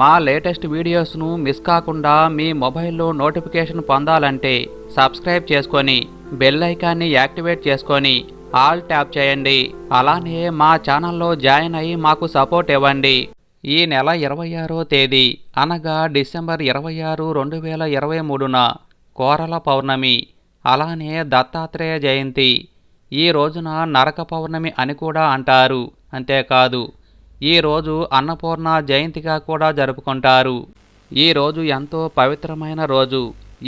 మా latest వీడియోస్ను miss కాకుండా మీ మొబైల్లో నోటిఫికేషన్ పొందాలంటే సబ్స్క్రైబ్ చేసుకొని బెల్ ఐకాన్ని యాక్టివేట్ చేసుకొని ఆల్ ట్యాప్ చేయండి. అలానే మా ఛానల్లో జాయిన్ అయ్యి మాకు సపోర్ట్ ఇవ్వండి. ఈ నెల ఇరవై ఆరో తేదీ అనగా డిసెంబర్ ఇరవై ఆరు రెండు వేల ఇరవై మూడున కోరల పౌర్ణమి అలానే దత్తాత్రేయ జయంతి. ఈ రోజున నరక పౌర్ణమి అని కూడా అంటారు. అంతేకాదు ఈ రోజు అన్నపూర్ణ జయంతిగా కూడా జరుపుకుంటారు. ఈ రోజు ఎంతో పవిత్రమైన రోజు.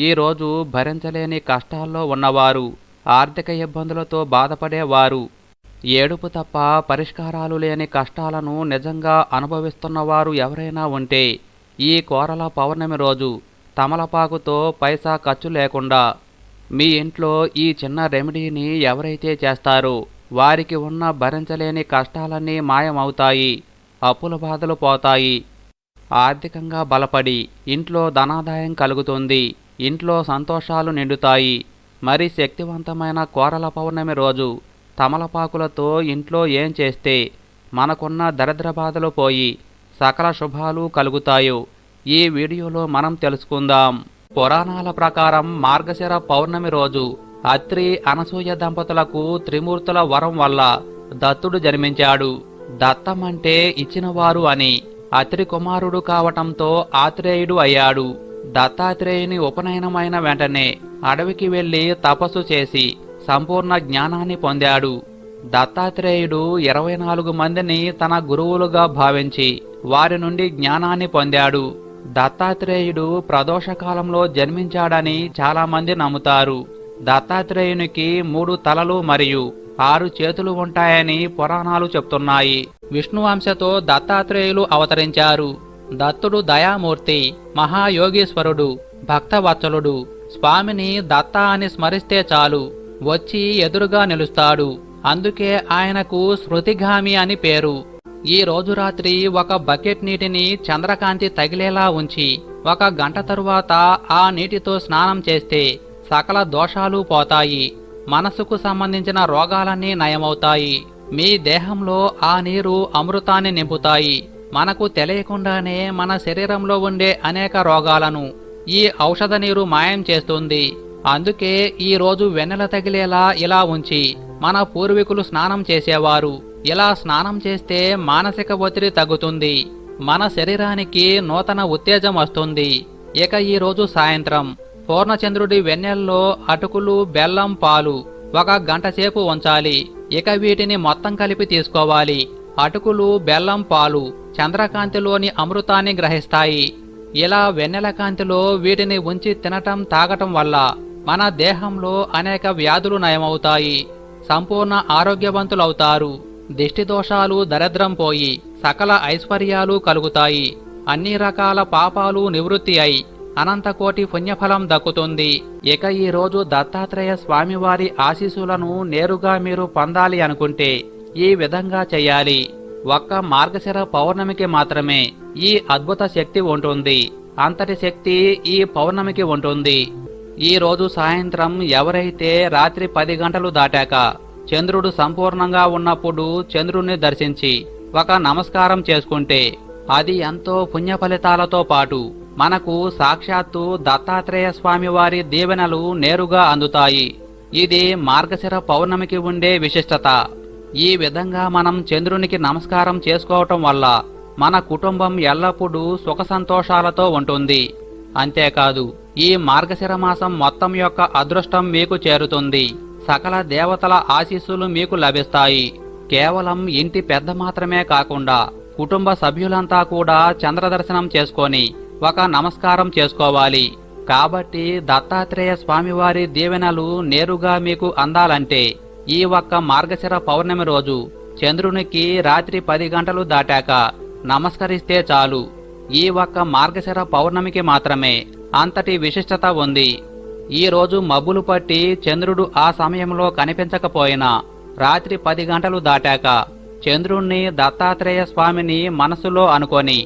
ఈ రోజు భరించలేని కష్టాల్లో ఉన్నవారు ఆర్థిక ఇబ్బందులతో బాధపడేవారు. ఏడుపు తప్ప పరిష్కారాలు లేని కష్టాలను నిజంగా అనుభవిస్తున్నవారు ఎవరైనా ఉంటే ఈ కోరల పౌర్ణమి రోజు తమలపాకుతో పైసా ఖర్చు లేకుండా మీ ఇంట్లో ఈ చిన్న రెమెడీని ఎవరైతే చేస్తారో వారికి ఉన్న భరించలేని కష్టాలన్నీ మాయమవుతాయి అప్పుల బాధలు పోతాయి. ఆర్థికంగా బలపడి ఇంట్లో ధనాదాయం కలుగుతుంది ఇంట్లో సంతోషాలు నిండుతాయి. మరి శక్తివంతమైన కోరల పౌర్ణమి రోజు తమలపాకులతో ఇంట్లో ఏం చేస్తే మనకున్న దరిద్ర బాధలు పోయి సకల శుభాలు కలుగుతాయో ఈ వీడియోలో మనం తెలుసుకుందాం. పురాణాల ప్రకారం మార్గశిర పౌర్ణమి రోజు అత్రి అనసూయ దంపతులకు త్రిమూర్తుల వరం వల్ల దత్తుడు జన్మించాడు. దత్తం అంటే ఇచ్చినవారు అని అత్రి కుమారుడు కావటంతో ఆత్రేయుడు అయ్యాడు. దత్తాత్రేయుని ఉపనయనమైన వెంటనే అడవికి వెళ్ళి తపస్సు చేసి సంపూర్ణ జ్ఞానాన్ని పొందాడు. దత్తాత్రేయుడు ఇరవై నాలుగు మందిని తన గురువులుగా భావించి వారి నుండి జ్ఞానాన్ని పొందాడు. దత్తాత్రేయుడు ప్రదోషకాలంలో జన్మించాడని చాలామంది నమ్ముతారు. దత్తాత్రేయునికి మూడు తలలు మరియు ఆరు చేతులు ఉంటాయని పురాణాలు చెప్తున్నాయి. విష్ణువంశతో దత్తాత్రేయులు అవతరించారు. దత్తుడు దయామూర్తి మహాయోగీశ్వరుడు భక్తవత్సలుడు. స్వామిని దత్త అని స్మరిస్తే చాలు వచ్చి ఎదురుగా నిలుస్తాడు. అందుకే ఆయనకు స్మృతిగామి అని పేరు. ఈ రోజు రాత్రి ఒక బకెట్ నీటిని చంద్రకాంతి తగిలేలా ఉంచి ఒక గంట తరువాత ఆ నీటితో స్నానం చేస్తే సకల దోషాలు పోతాయి. మనసుకు సంబంధించిన రోగాలన్నీ నయమవుతాయి. మీ దేహంలో ఆ నీరు అమృతాన్ని నింపుతాయి. మనకు తెలియకుండానే మన శరీరంలో ఉండే అనేక రోగాలను ఈ ఔషధ నీరు మాయం చేస్తుంది. అందుకే ఈ రోజు వెన్నెల తగిలేలా ఇలా ఉంచి మన పూర్వీకులు స్నానం చేసేవారు. ఇలా స్నానం చేస్తే మానసిక ఒత్తిడి తగ్గుతుంది. మన శరీరానికి నూతన ఉత్తేజం వస్తుంది. ఇక ఈరోజు సాయంత్రం. పూర్ణచంద్రుడి వెన్నెల్లో అటుకులు బెల్లం పాలు ఒక గంట సేపు ఉంచాలి. ఇక వీటిని మొత్తం కలిపి తీసుకోవాలి. అటుకులు బెల్లం పాలు చంద్రకాంతిలోని అమృతాన్ని గ్రహిస్తాయి. ఇలా వెన్నెల కాంతిలో వీటిని ఉంచి తినటం తాగటం వల్ల మన దేహంలో అనేక వ్యాధులు నయమవుతాయి. సంపూర్ణ ఆరోగ్యవంతులవుతారు. దిష్టి దోషాలు దరిద్రం పోయి సకల ఐశ్వర్యాలు కలుగుతాయి. అన్ని రకాల పాపాలు నివృత్తి అయి అనంతకోటి పుణ్యఫలం దక్కుతుంది. ఇక ఈ రోజు దత్తాత్రేయ స్వామివారి ఆశీస్సులను నేరుగా మీరు పొందాలి అనుకుంటే ఈ విధంగా చేయాలి. ఒక్క మార్గశిర పౌర్ణమికి మాత్రమే ఈ అద్భుత శక్తి ఉంటుంది. అంతటి శక్తి ఈ పౌర్ణమికి ఉంటుంది. ఈ రోజు సాయంత్రం ఎవరైతే రాత్రి పది గంటలు దాటాక చంద్రుడు సంపూర్ణంగా ఉన్నప్పుడు చంద్రుణ్ణి దర్శించి ఒక నమస్కారం చేసుకుంటే అది ఎంతో పుణ్య ఫలితాలతో పాటు మనకు సాక్షాత్తు దత్తాత్రేయ స్వామి వారి దీవెనలు నేరుగా అందుతాయి. ఇది మార్గశిర పౌర్ణమికి ఉండే విశిష్టత. ఈ విధంగా మనం చంద్రునికి నమస్కారం చేసుకోవటం వల్ల మన కుటుంబం ఎల్లప్పుడూ సుఖ సంతోషాలతో ఉంటుంది. అంతేకాదు ఈ మార్గశిర మాసం మొత్తం యొక్క అదృష్టం మీకు చేరుతుంది. సకల దేవతల ఆశీస్సులు మీకు లభిస్తాయి. కేవలం ఇంటి పెద్ద మాత్రమే కాకుండా కుటుంబ సభ్యులంతా కూడా చంద్రదర్శనం చేసుకొని ఒక నమస్కారం చేసుకోవాలి. కాబట్టి దత్తాత్రేయ స్వామివారి దీవెనలు నేరుగా మీకు అందాలంటే ఈ ఒక్క మార్గశిర పౌర్ణమి రోజు చంద్రునికి రాత్రి పది గంటలు దాటాక నమస్కరిస్తే చాలు. ఈ ఒక్క మార్గశిర పౌర్ణమికి మాత్రమే అంతటి విశిష్టత ఉంది. ఈ రోజు మబ్బులు పట్టి చంద్రుడు ఆ సమయంలో కనిపించకపోయినా రాత్రి పది గంటలు దాటాక చంద్రుణ్ణి దత్తాత్రేయ స్వామిని మనసులో అనుకొని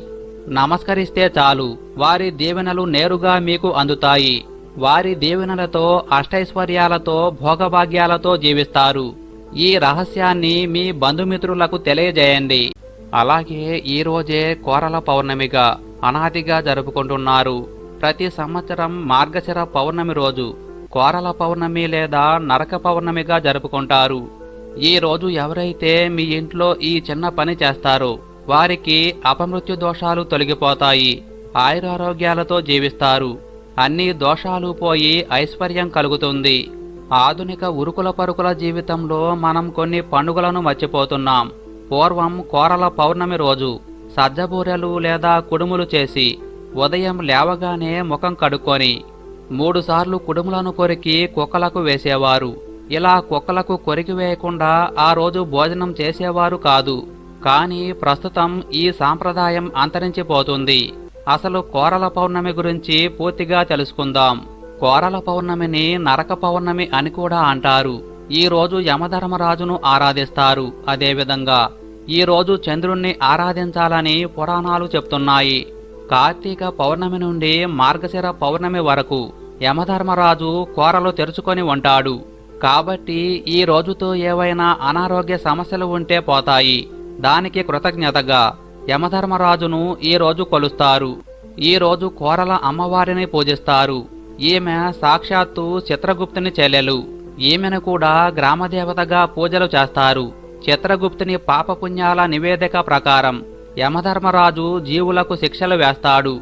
నమస్కరిస్తే చాలు. వారి దీవెనలు నేరుగా మీకు అందుతాయి. వారి దీవెనలతో అష్టైశ్వర్యాలతో భోగభాగ్యాలతో జీవిస్తారు. ఈ రహస్యాన్ని మీ బంధుమిత్రులకు తెలియజేయండి. అలాగే ఈ రోజే కోరల పౌర్ణమిగా అనాదిగా జరుపుకుంటున్నారు. ప్రతి సంవత్సరం మార్గశిర పౌర్ణమి రోజు కోరల పౌర్ణమి లేదా నరక పౌర్ణమిగా జరుపుకుంటారు. ఈ రోజు ఎవరైతే మీ ఇంట్లో ఈ చిన్న పని చేస్తారో వారికి అపమృత్యు దోషాలు తొలగిపోతాయి. ఆయురారోగ్యాలతో జీవిస్తారు. అన్ని దోషాలు పోయి ఐశ్వర్యం కలుగుతుంది. ఆధునిక ఉరుకుల పరుకుల జీవితంలో మనం కొన్ని పండుగలను మర్చిపోతున్నాం. పూర్వం కోరల పౌర్ణమి రోజు సజ్జబూరెలు లేదా కుడుములు చేసి ఉదయం లేవగానే ముఖం కడుక్కొని మూడుసార్లు కుడుములను కొరికి కుక్కలకు వేసేవారు. ఇలా కుక్కలకు కొరికి వేయకుండా ఆ రోజు భోజనం చేసేవారు కాదు. కానీ ప్రస్తుతం ఈ సాంప్రదాయం అంతరించిపోతుంది. అసలు కోరల పౌర్ణమి గురించి పూర్తిగా తెలుసుకుందాం. కోరల పౌర్ణమిని నరక పౌర్ణమి అని కూడా అంటారు. ఈ రోజు యమధర్మరాజును ఆరాధిస్తారు. అదేవిధంగా ఈ రోజు చంద్రుణ్ణి ఆరాధించాలని పురాణాలు చెప్తున్నాయి. కార్తీక పౌర్ణమి నుండి మార్గశిర పౌర్ణమి వరకు యమధర్మరాజు కోరలు తెరుచుకొని ఉంటాడు. కాబట్టి ఈ రోజుతో ఏవైనా అనారోగ్య సమస్యలు ఉంటే పోతాయి. దానికి కృతజ్ఞతగా యమధర్మరాజును ఈ రోజు కొలుస్తారు. ఈ రోజు కోరల అమ్మవారిని పూజిస్తారు. ఈమె సాక్షాత్తు చిత్రగుప్తుని చెల్లెలు. ఈమెను కూడా గ్రామదేవతగా పూజలు చేస్తారు. చిత్రగుప్తుని పాపపుణ్యాల నివేదిక ప్రకారం యమధర్మరాజు జీవులకు శిక్షలు వేస్తాడు.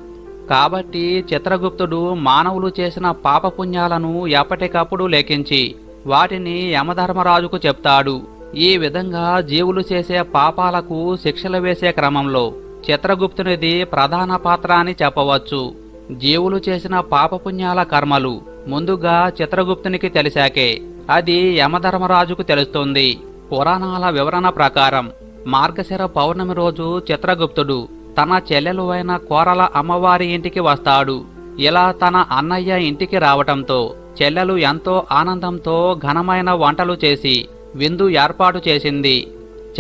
కాబట్టి చిత్రగుప్తుడు మానవులు చేసిన పాపపుణ్యాలను ఎప్పటికప్పుడు లెక్కించి వాటిని యమధర్మరాజుకు చెప్తాడు. ఈ విధంగా జీవులు చేసే పాపాలకు శిక్షలు వేసే క్రమంలో చిత్రగుప్తునిది ప్రధాన పాత్ర అని చెప్పవచ్చు. జీవులు చేసిన పాపపుణ్యాల కర్మలు ముందుగా చిత్రగుప్తునికి తెలిసాకే. అది యమధర్మరాజుకు తెలుస్తుంది. పురాణాల వివరణ ప్రకారం మార్గశిర పౌర్ణమి రోజు చిత్రగుప్తుడు తన చెల్లెలు అయిన కోరల అమ్మవారి ఇంటికి వస్తాడు. ఇలా తన అన్నయ్య ఇంటికి రావటంతో చెల్లెలు ఎంతో ఆనందంతో ఘనమైన వంటలు చేసి విందు ఏర్పాటు చేసింది.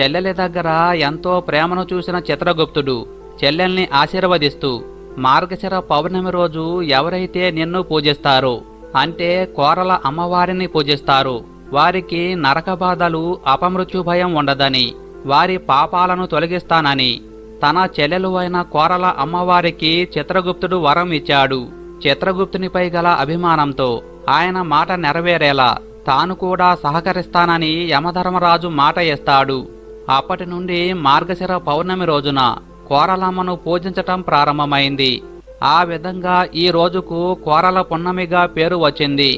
చెల్లెలి దగ్గర ఎంతో ప్రేమను చూసిన చిత్రగుప్తుడు చెల్లెల్ని ఆశీర్వదిస్తూ మార్గశిర పౌర్ణమి రోజు ఎవరైతే నిన్ను పూజిస్తారో అంటే కోరల అమ్మవారిని పూజిస్తారు. వారికి నరక బాధలు అపమృత్యు భయం ఉండదని వారి పాపాలను తొలగిస్తానని తన చెల్లెలు అయిన కోరల అమ్మవారికి చిత్రగుప్తుడు వరం ఇచ్చాడు. చిత్రగుప్తునిపై గల అభిమానంతో ఆయన మాట నెరవేరేలా తాను కూడా సహకరిస్తానని యమధర్మరాజు మాట ఇస్తాడు అప్పటి నుండి మార్గశిర పౌర్ణమి రోజున కోరలమ్మను పూజించటం ప్రారంభమైంది. ఆ విధంగా ఈ రోజుకు కోరల పున్నమిగా పేరు వచ్చింది.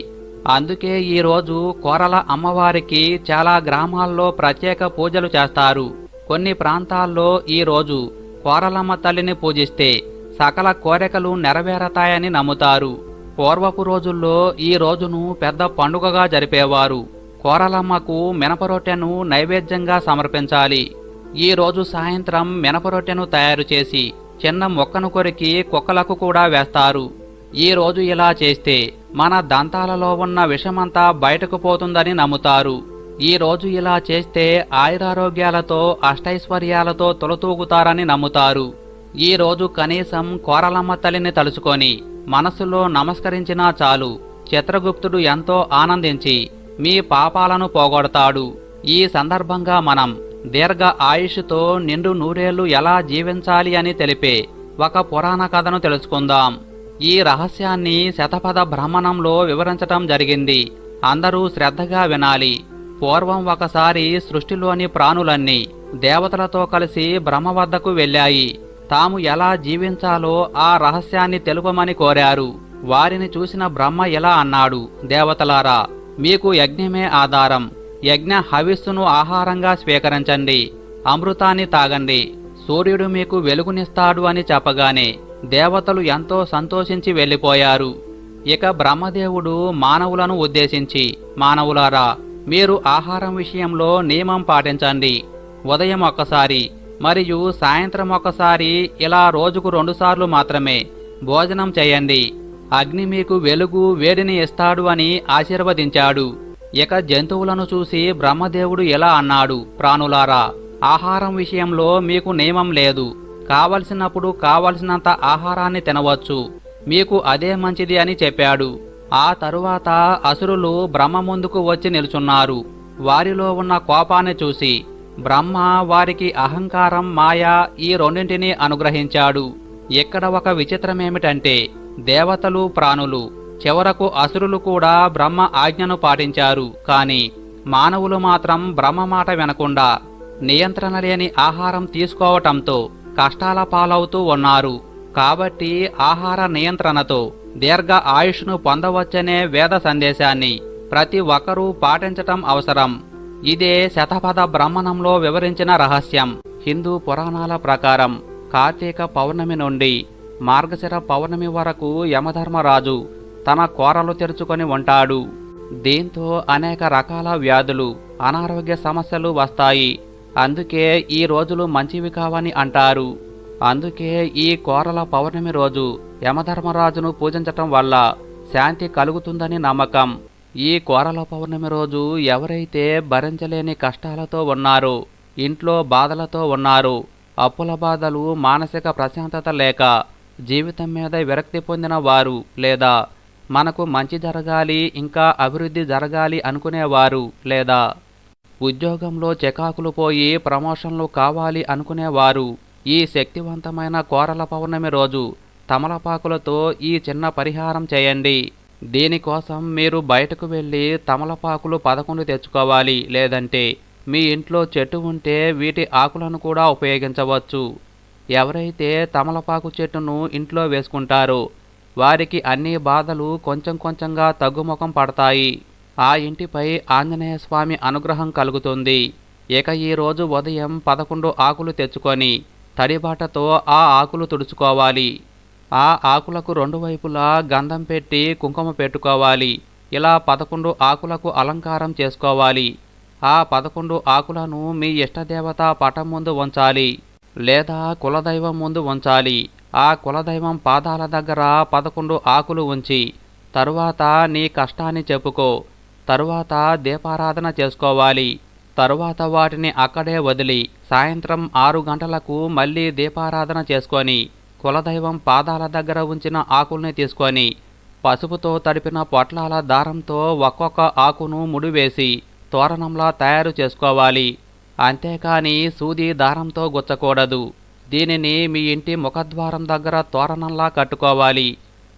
అందుకే ఈ రోజు కోరల అమ్మవారికి చాలా గ్రామాల్లో ప్రత్యేక పూజలు చేస్తారు. కొన్ని ప్రాంతాల్లో ఈ రోజు కోరలమ్మ తల్లిని పూజిస్తే సకల కోరికలు నెరవేరతాయని నమ్ముతారు. పూర్వపు రోజుల్లో ఈ రోజును పెద్ద పండుగగా జరిపేవారు. కోరలమ్మకు మినపరొట్టెను నైవేద్యంగా సమర్పించాలి. ఈ రోజు సాయంత్రం మినపరొట్టెను తయారు చేసి చిన్న మొక్కను కొరికి కుక్కలకు కూడా వేస్తారు. ఈ రోజు ఇలా చేస్తే మన దంతాలలో ఉన్న విషమంతా బయటకు పోతుందని నమ్ముతారు. ఈ రోజు ఇలా చేస్తే ఆయురారోగ్యాలతో అష్టైశ్వర్యాలతో తొలతూగుతారని నమ్ముతారు. ఈరోజు కనీసం కోరలమ్మ తల్లిని తలుచుకొని మనసులో నమస్కరించినా చాలు. చిత్రగుప్తుడు ఎంతో ఆనందించి మీ పాపాలను పోగొడతాడు. ఈ సందర్భంగా మనం దీర్ఘ ఆయుష్తో నిండు నూరేళ్ళు ఎలా జీవించాలి అని తెలిపే ఒక పురాణ కథను తెలుసుకుందాం. ఈ రహస్యాన్ని శతపథ భ్రమణంలో వివరించటం జరిగింది. అందరూ శ్రద్ధగా వినాలి. పూర్వం ఒకసారి సృష్టిలోని ప్రాణులన్నీ దేవతలతో కలిసి బ్రహ్మ వద్దకు వెళ్ళాయి. తాము ఎలా జీవించాలో ఆ రహస్యాన్ని తెలుపమని కోరారు. వారిని చూసిన బ్రహ్మ ఎలా అన్నాడు దేవతలారా మీకు యజ్ఞమే ఆధారం. యజ్ఞ హవిస్సును ఆహారంగా స్వీకరించండి అమృతాన్ని తాగండి. సూర్యుడు మీకు వెలుగునిస్తాడు అని చెప్పగానే దేవతలు ఎంతో సంతోషించి వెళ్ళిపోయారు. ఇక బ్రహ్మదేవుడు మానవులను ఉద్దేశించి మానవులారా మీరు ఆహారం విషయంలో నియమం పాటించండి. ఉదయం ఒక్కసారి మరియు సాయంత్రం ఒకసారి ఇలా రోజుకు రెండుసార్లు మాత్రమే భోజనం చేయండి. అగ్ని మీకు వెలుగు వేడిని ఇస్తాడు అని ఆశీర్వదించాడు. ఇక జంతువులను చూసి బ్రహ్మదేవుడు ఎలా అన్నాడు ప్రాణులారా ఆహారం విషయంలో మీకు నియమం లేదు. కావలసినప్పుడు కావలసినంత ఆహారాన్ని తినవచ్చు. మీకు అదే మంచిది అని చెప్పాడు. ఆ తరువాత అసురులు బ్రహ్మ ముందుకు వచ్చి నిల్చున్నారు. వారిలో ఉన్న కోపాన్ని చూసి బ్రహ్మ వారికి అహంకారం మాయ ఈ రెండింటినీ అనుగ్రహించాడు. ఇక్కడ ఒక విచిత్రమేమిటంటే దేవతలు ప్రాణులు చివరకు అసురులు కూడా బ్రహ్మ ఆజ్ఞను పాటించారు. కాని మానవులు మాత్రం బ్రహ్మ మాట వినకుండా నియంత్రణ లేని ఆహారం తీసుకోవటంతో కష్టాల పాలవుతూ ఉన్నారు. కాబట్టి ఆహార నియంత్రణతో దీర్ఘ ఆయుష్ను పొందవచ్చనే వేద సందేశాన్ని ప్రతి ఒక్కరూ పాటించటం అవసరం. ఇదే శతపథ బ్రహ్మణంలో వివరించిన రహస్యం. హిందూ పురాణాల ప్రకారం కార్తీక పౌర్ణమి నుండి మార్గశిర పౌర్ణమి వరకు యమధర్మరాజు తన కోరలు తెరుచుకొని ఉంటాడు. దీంతో అనేక రకాల వ్యాధులు అనారోగ్య సమస్యలు వస్తాయి. అందుకే ఈ రోజులు మంచివి కావని అంటారు. అందుకే ఈ కోరల పౌర్ణమి రోజు యమధర్మరాజును పూజించటం వల్ల శాంతి కలుగుతుందని నమ్మకం. ఈ కోరల పౌర్ణమి రోజు ఎవరైతే భరించలేని కష్టాలతో ఉన్నారో ఇంట్లో బాధలతో ఉన్నారు అప్పుల బాధలు మానసిక ప్రశాంతత లేక జీవితం మీద విరక్తి పొందిన వారు లేదా మనకు మంచి జరగాలి ఇంకా అభివృద్ధి జరగాలి అనుకునేవారు లేదా ఉద్యోగంలో చెకాకులు పోయి ప్రమోషన్లు కావాలి అనుకునేవారు ఈ శక్తివంతమైన కోరల పౌర్ణమి రోజు తమలపాకులతో ఈ చిన్న పరిహారం చేయండి. దీనికోసం మీరు బయటకు వెళ్ళి తమలపాకులు పదకొండు తెచ్చుకోవాలి లేదంటే మీ ఇంట్లో చెట్టు ఉంటే వీటి ఆకులను కూడా ఉపయోగించవచ్చు. ఎవరైతే తమలపాకు చెట్టును ఇంట్లో వేసుకుంటారో వారికి అన్ని బాధలు కొంచెం కొంచెంగా తగ్గుముఖం పడతాయి. ఆ ఇంటిపై ఆంజనేయ స్వామి అనుగ్రహం కలుగుతుంది. ఇక ఈరోజు ఉదయం పదకొండు ఆకులు తెచ్చుకొని తడిబాటతో ఆ ఆకులు తుడుచుకోవాలి. ఆ ఆకులకు రెండు వైపులా గంధం పెట్టి కుంకుమ పెట్టుకోవాలి. ఇలా పదకొండు ఆకులకు అలంకారం చేసుకోవాలి. ఆ పదకొండు ఆకులను మీ ఇష్టదేవత పటం ముందు ఉంచాలి లేదా కులదైవం ముందు ఉంచాలి. ఆ కులదైవం పాదాల దగ్గర పదకొండు ఆకులు ఉంచి తరువాత నీ కష్టాన్ని చెప్పుకో తరువాత దీపారాధన చేసుకోవాలి. తరువాత వాటిని అక్కడే వదిలి సాయంత్రం ఆరు గంటలకు మళ్ళీ దీపారాధన చేసుకొని కులదైవం పాదాల దగ్గర ఉంచిన ఆకుల్ని తీసుకొని పసుపుతో తడిపిన పొట్లాల దారంతో ఒక్కొక్క ఆకును ముడివేసి తోరణంలా తయారు చేసుకోవాలి. అంతేకాని సూది దారంతో గుచ్చకూడదు. దీనిని మీ ఇంటి ముఖద్వారం దగ్గర తోరణంలా కట్టుకోవాలి.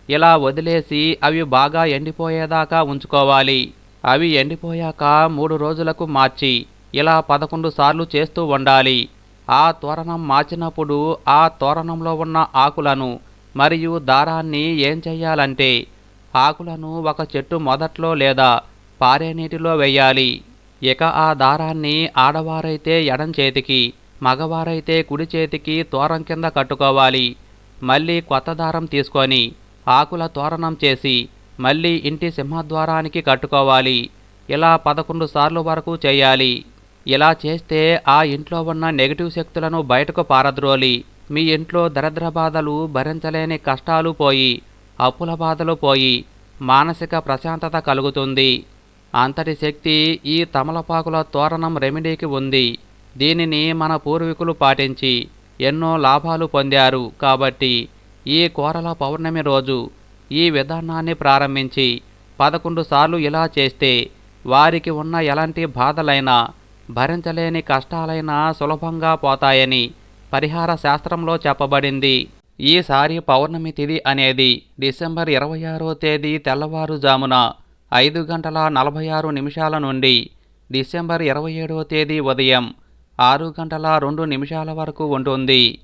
ఇలా వదిలేసి అవి బాగా ఎండిపోయేదాకా ఉంచుకోవాలి. అవి ఎండిపోయాక మూడు రోజులకు మార్చి ఇలా పదకొండు సార్లు చేస్తూ ఉండాలి. ఆ తోరణం మార్చినప్పుడు ఆ తోరణంలో ఉన్న ఆకులను మరియు దారాన్ని ఏం చేయాలంటే ఆకులను ఒక చెట్టు మొదట్లో లేదా పారే నీటిలో వేయాలి. ఇక ఆ దారాన్ని ఆడవారైతే ఎడం చేతికి మగవారైతే కుడి చేతికి తోరం కింద కట్టుకోవాలి. మళ్ళీ కొత్త దారం తీసుకొని ఆకుల తోరణం చేసి మళ్ళీ ఇంటి సింహద్వారానికి కట్టుకోవాలి. ఇలా పదకొండు సార్లు వరకు చేయాలి. ఇలా చేస్తే ఆ ఇంట్లో ఉన్న నెగిటివ్ శక్తులను బయటకు పారద్రోలి. మీ ఇంట్లో దరిద్ర బాధలు భరించలేని కష్టాలు పోయి అప్పుల బాధలు పోయి మానసిక ప్రశాంతత కలుగుతుంది. అంతటి శక్తి ఈ తమలపాకుల తోరణం రెమెడీకి ఉంది. దీనిని మన పూర్వీకులు పాటించి ఎన్నో లాభాలు పొందారు. కాబట్టి ఈ కోరల పౌర్ణమి రోజు ఈ విధానాన్ని ప్రారంభించి పదకొండు సార్లు ఇలా చేస్తే వారికి ఉన్న ఎలాంటి బాధలైనా భరించలేని కష్టాలైనా సులభంగా పోతాయని పరిహార శాస్త్రంలో చెప్పబడింది. ఈసారి పౌర్ణమి తిథి అనేది డిసెంబర్ ఇరవై ఆరో తేదీ తెల్లవారుజామున ఐదు గంటల నలభై ఆరు నిమిషాల నుండి డిసెంబర్ ఇరవై ఏడవ తేదీ ఉదయం ఆరు గంటల రెండు నిమిషాల వరకు ఉంటుంది.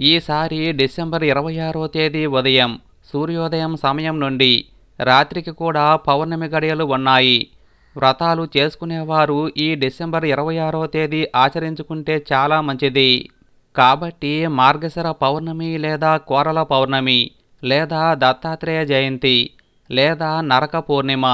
ఈసారి డిసెంబర్ ఇరవై ఆరో తేదీ ఉదయం సూర్యోదయం సమయం నుండి రాత్రికి కూడా పౌర్ణమి గడియలు ఉన్నాయి. వ్రతాలు చేసుకునేవారు ఈ డిసెంబర్ ఇరవై ఆరో తేదీ ఆచరించుకుంటే చాలా మంచిది. కాబట్టి మార్గశిర పౌర్ణమి లేదా కోరల పౌర్ణమి లేదా దత్తాత్రేయ జయంతి లేదా నరక పూర్ణిమ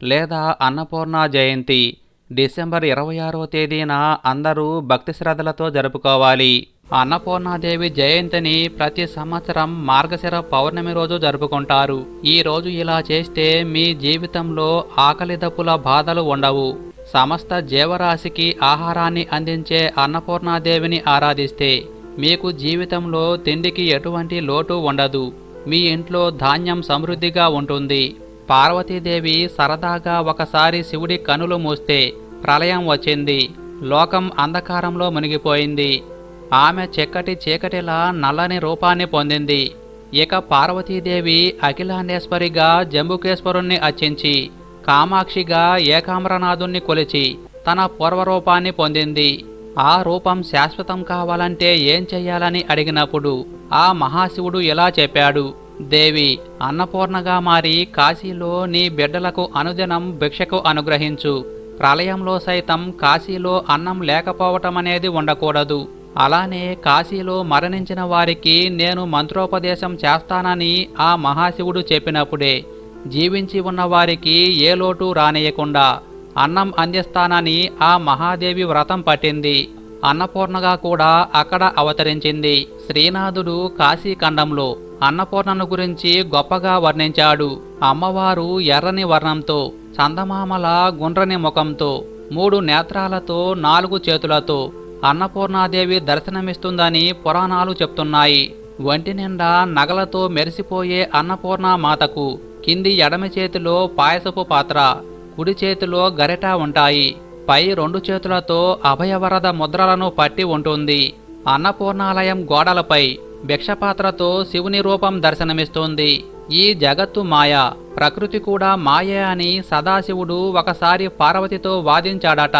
లేదా అన్నపూర్ణ జయంతి డిసెంబర్ ఇరవై ఆరో తేదీన అందరూ భక్తి శ్రద్ధలతో జరుపుకోవాలి. అన్నపూర్ణాదేవి జయంతిని ప్రతి సంవత్సరం మార్గశిర పౌర్ణమి రోజు జరుపుకుంటారు. ఈ రోజు ఇలా చేస్తే మీ జీవితంలో ఆకలి దప్పుల బాధలు ఉండవు. సమస్త జీవరాశికి ఆహారాన్ని అందించే అన్నపూర్ణాదేవిని ఆరాధిస్తే మీకు జీవితంలో తిండికి ఎటువంటి లోటు ఉండదు. మీ ఇంట్లో ధాన్యం సమృద్ధిగా ఉంటుంది. పార్వతీదేవి సరదాగా ఒకసారి శివుడి కనులు మూస్తే ప్రళయం వచ్చింది. లోకం అంధకారంలో మునిగిపోయింది. ఆమె చెక్కటి చీకటిలా నల్లని రూపాన్ని పొందింది. ఇక పార్వతీదేవి అఖిలాండేశ్వరిగా జంబుకేశ్వరుణ్ణి అర్చించి కామాక్షిగా ఏకామ్రనాథుణ్ణి కొలిచి తన పూర్వరూపాన్ని పొందింది. ఆ రూపం శాశ్వతం కావాలంటే ఏం చెయ్యాలని అడిగినప్పుడు ఆ మహాశివుడు ఇలా చెప్పాడు దేవి అన్నపూర్ణగా మారి కాశీలో నీ బిడ్డలకు అనుదినం భిక్షకు అనుగ్రహించు. ప్రళయంలో సైతం కాశీలో అన్నం లేకపోవటం అనేది ఉండకూడదు. అలానే కాశీలో మరణించిన వారికి నేను మంత్రోపదేశం చేస్తానని ఆ మహాశివుడు చెప్పినప్పుడే జీవించి ఉన్న వారికి ఏ లోటు రానియకుండా అన్నం అందిస్తానని ఆ మహాదేవి వ్రతం పట్టింది. అన్నపూర్ణగా కూడా అక్కడ అవతరించింది. శ్రీనాథుడు కాశీఖండంలో అన్నపూర్ణను గురించి గొప్పగా వర్ణించాడు. అమ్మవారు ఎర్రని వర్ణంతో చందమామల గుండ్రని ముఖంతో మూడు నేత్రాలతో నాలుగు చేతులతో అన్నపూర్ణాదేవి దర్శనమిస్తుందని పురాణాలు చెప్తున్నాయి. ఒంటి నిండా నగలతో మెరిసిపోయే అన్నపూర్ణ మాతకు కింది ఎడమ చేతిలో పాయసపు పాత్ర కుడి చేతిలో గరిట ఉంటాయి. పై రెండు చేతులతో అభయవరద ముద్రలను పట్టి ఉంటుంది. అన్నపూర్ణాలయం గోడలపై భిక్షపాత్రతో శివుని రూపం దర్శనమిస్తుంది. ఈ జగత్తు మాయ ప్రకృతి కూడా మాయే అని సదాశివుడు ఒకసారి పార్వతితో వాదించాడట.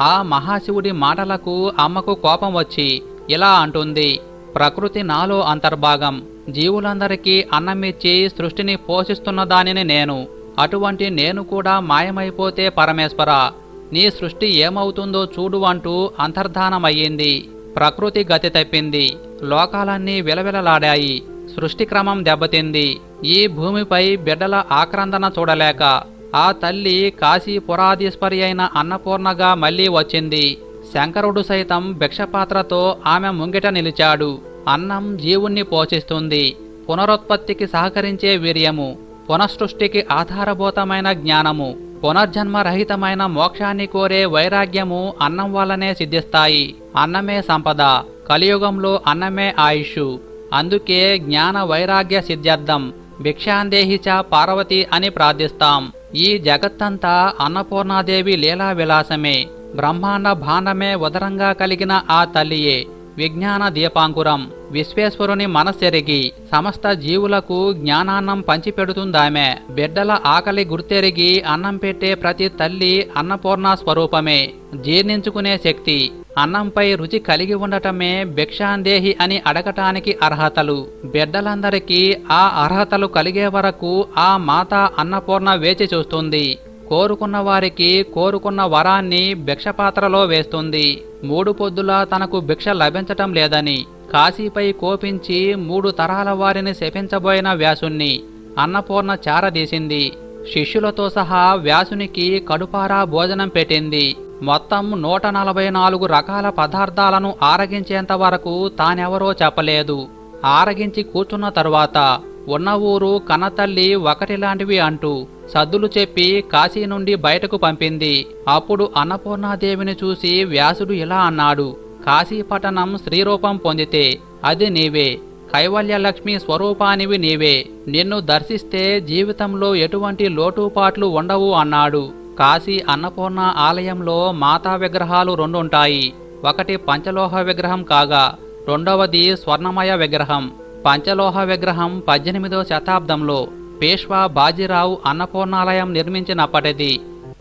ఆ మహాశివుడి మాటలకు అమ్మకు కోపం వచ్చి ఇలా అంటుంది ప్రకృతి నాలో అంతర్భాగం. జీవులందరికీ అన్నమిచ్చి సృష్టిని పోషిస్తున్న దానిని నేను. అటువంటి నేను కూడా మాయమైపోతే పరమేశ్వర నీ సృష్టి ఏమవుతుందో చూడు అంటూ అంతర్ధానమయ్యింది. ప్రకృతి గతి తప్పింది. లోకాలన్నీ విలవిలలాడాయి. సృష్టి క్రమం దెబ్బతింది. ఈ భూమిపై బిడ్డల ఆక్రందన చూడలేక ఆ తల్లి కాశీపురాధీశ్వరి అయిన అన్నపూర్ణగా మళ్ళీ వచ్చింది. శంకరుడు సైతం భిక్షపాత్రతో ఆమె ముంగిట నిలిచాడు. అన్నం జీవుణ్ణి పోషిస్తుంది. పునరుత్పత్తికి సహకరించే వీర్యము పునఃసృష్టికి ఆధారభూతమైన జ్ఞానము పునర్జన్మరహితమైన మోక్షాన్ని కోరే వైరాగ్యము అన్నం వల్లనే సిద్ధిస్తాయి. అన్నమే సంపద కలియుగంలో అన్నమే ఆయుష్. అందుకే జ్ఞాన వైరాగ్య సిద్ధ్యర్థం భిక్షాందేహిచ పార్వతి అని ప్రార్థిస్తాం. ఈ జగత్తంతా అన్నపూర్ణాదేవి లీలా విలాసమే బ్రహ్మాండ భాండమే ఉదరంగా కలిగిన ఆ తల్లియే. విజ్ఞాన దీపాంకురం విశ్వేశ్వరుని మనస్సెరిగి సమస్త జీవులకు జ్ఞానాన్నం పంచిపెడుతుందామె. బిడ్డల ఆకలి గుర్తెరిగి అన్నం పెట్టే ప్రతి తల్లి అన్నపూర్ణ స్వరూపమే జీర్ణించుకునే శక్తి. అన్నంపై రుచి కలిగి ఉండటమే భిక్షాందేహి అని అడగటానికి అర్హతలు. బిడ్డలందరికీ ఆ అర్హతలు కలిగే వరకు ఆ మాత అన్నపూర్ణ వేచి చూస్తుంది. కోరుకున్న వారికి కోరుకున్న వరాన్ని భిక్షపాత్రలో వేస్తుంది. మూడు పొద్దులా తనకు భిక్ష లభించటం లేదని కాశీపై కోపించి మూడు తరాల వారిని శపించబోయిన వ్యాసుణ్ణి అన్నపూర్ణ చారదీసింది. శిష్యులతో సహా వ్యాసునికి కడుపారా భోజనం పెట్టింది. మొత్తం నూట నలభై నాలుగు రకాల పదార్థాలను ఆరగించేంత వరకు తానెవరో చెప్పలేదు. ఆరగించి కూర్చున్న తరువాత ఉన్న ఊరు కన్నతల్లి ఒకటిలాంటివి అంటూ సద్దులు చెప్పి కాశీ నుండి బయటకు పంపింది. అప్పుడు అన్నపూర్ణాదేవిని చూసి వ్యాసుడు ఇలా అన్నాడు కాశీపట్టణం శ్రీరూపం పొందితే అది నీవే. కైవల్యలక్ష్మి స్వరూపానివి నీవే. నిన్ను దర్శిస్తే జీవితంలో ఎటువంటి లోటుపాట్లు ఉండవు అన్నాడు. కాశీ అన్నపూర్ణ ఆలయంలో మాతా విగ్రహాలు రెండుంటాయి ఒకటి పంచలోహ విగ్రహం కాగా రెండవది స్వర్ణమయ విగ్రహం. పంచలోహ విగ్రహం పద్దెనిమిదవ శతాబ్దంలో పేష్వా బాజీరావు అన్నపూర్ణాలయం నిర్మించినప్పటిది.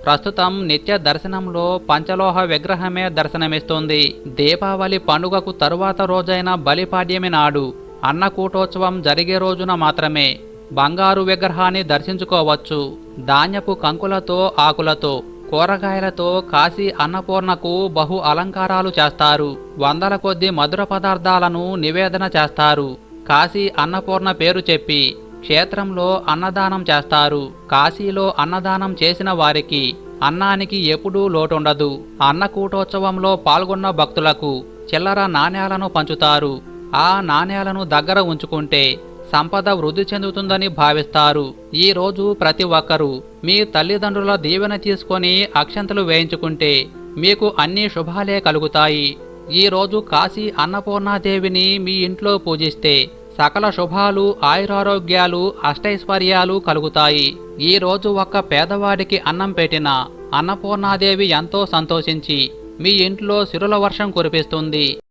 ప్రస్తుతం నిత్య దర్శనంలో పంచలోహ విగ్రహమే దర్శనమిస్తుంది. దీపావళి పండుగకు తరువాత రోజైన బలిపాడ్యమి నాడు అన్నకూటోత్సవం జరిగే రోజున మాత్రమే బంగారు విగ్రహాన్ని దర్శించుకోవచ్చు. ధాన్యపు కంకులతో ఆకులతో కూరగాయలతో కాశీ అన్నపూర్ణకు బహు అలంకారాలు చేస్తారు. వందల కొద్ది మధుర పదార్థాలను నివేదన చేస్తారు. కాశీ అన్నపూర్ణ పేరు చెప్పి క్షేత్రంలో అన్నదానం చేస్తారు. కాశీలో అన్నదానం చేసిన వారికి అన్నానికి ఎప్పుడూ లోటుండదు. అన్నకూటోత్సవంలో పాల్గొన్న భక్తులకు చిల్లర నాణ్యాలను పంచుతారు. ఆ నాణ్యాలను దగ్గర ఉంచుకుంటే సంపద వృద్ధి చెందుతుందని భావిస్తారు. ఈ రోజు ప్రతి ఒక్కరూ మీ తల్లిదండ్రుల దీవెన తీసుకొని అక్షంతలు వేయించుకుంటే మీకు అన్ని శుభాలే కలుగుతాయి. ఈ రోజు కాశీ అన్నపూర్ణాదేవిని మీ ఇంట్లో పూజిస్తే సకల శుభాలు ఆయురారోగ్యాలు అష్టైశ్వర్యాలు కలుగుతాయి. ఈ రోజు ఒక్క పేదవాడికి అన్నం పెట్టిన అన్నపూర్ణాదేవి ఎంతో సంతోషించి మీ ఇంట్లో సిరుల వర్షం కురిపిస్తుంది.